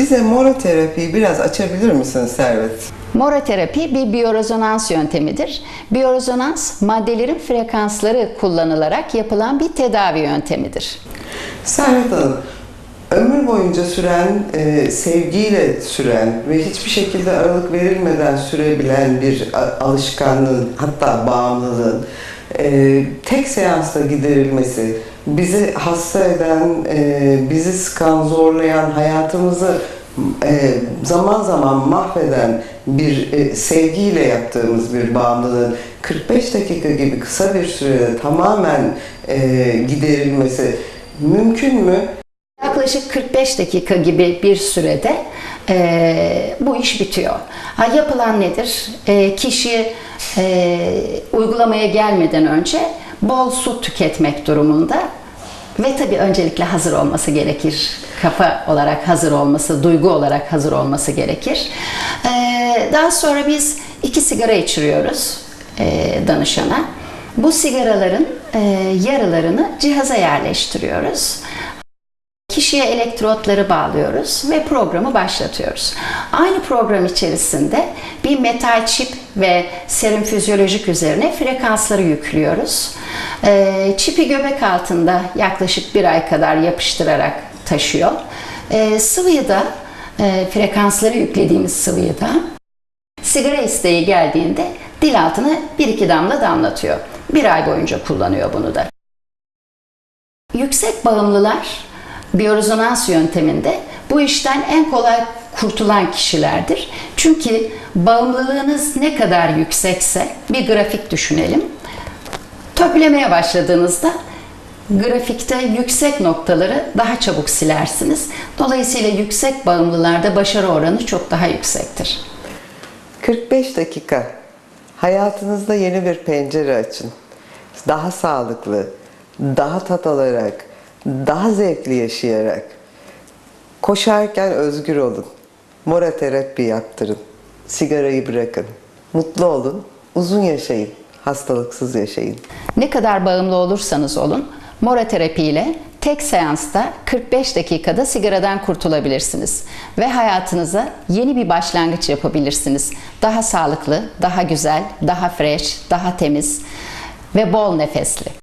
Bize moroterapiyi biraz açabilir misin Servet? Moroterapi bir biyorezonans yöntemidir. Biyorezonans maddelerin frekansları kullanılarak yapılan bir tedavi yöntemidir. Servet Hanım, ömür boyunca süren, e, sevgiyle süren ve hiçbir şekilde aralık verilmeden sürebilen bir a- alışkanlığın, hatta bağımlılığın e, tek seansla giderilmesi, bizi hasta eden, e, bizi sıkan, zorlayan, hayatımızı e, zaman zaman mahveden bir e, sevgiyle yaptığımız bir bağımlılığın 45 dakika gibi kısa bir sürede tamamen e, giderilmesi mümkün mü? Yaklaşık 45 dakika gibi bir sürede eee, bu iş bitiyor. Ha, yapılan nedir? Eee, kişi eee, uygulamaya gelmeden önce bol su tüketmek durumunda ve tabii öncelikle hazır olması gerekir. Kafa olarak hazır olması, duygu olarak hazır olması gerekir. Eee, daha sonra biz iki sigara içiriyoruz eee, danışana. Bu sigaraların eee, yarılarını cihaza yerleştiriyoruz. Kişiye elektrotları bağlıyoruz ve programı başlatıyoruz. Aynı program içerisinde bir metal çip ve serum fizyolojik üzerine frekansları yüklüyoruz. Ee, çipi göbek altında yaklaşık bir ay kadar yapıştırarak taşıyor. Ee, sıvıyı da, e, frekansları yüklediğimiz sıvıyı da sigara isteği geldiğinde dil altına bir iki damla damlatıyor. Bir ay boyunca kullanıyor bunu da. Yüksek bağımlılar biyorezonans yönteminde bu işten en kolay kurtulan kişilerdir. Çünkü bağımlılığınız ne kadar yüksekse bir grafik düşünelim. Töplemeye başladığınızda grafikte yüksek noktaları daha çabuk silersiniz. Dolayısıyla yüksek bağımlılarda başarı oranı çok daha yüksektir. 45 dakika. Hayatınızda yeni bir pencere açın. Daha sağlıklı, daha tat alarak, daha zevkli yaşayarak. Koşarken özgür olun. Mora terapi yaptırın. Sigarayı bırakın. Mutlu olun. Uzun yaşayın. Hastalıksız yaşayın. Ne kadar bağımlı olursanız olun, mora terapi ile tek seansta 45 dakikada sigaradan kurtulabilirsiniz ve hayatınıza yeni bir başlangıç yapabilirsiniz. Daha sağlıklı, daha güzel, daha fresh, daha temiz ve bol nefesli.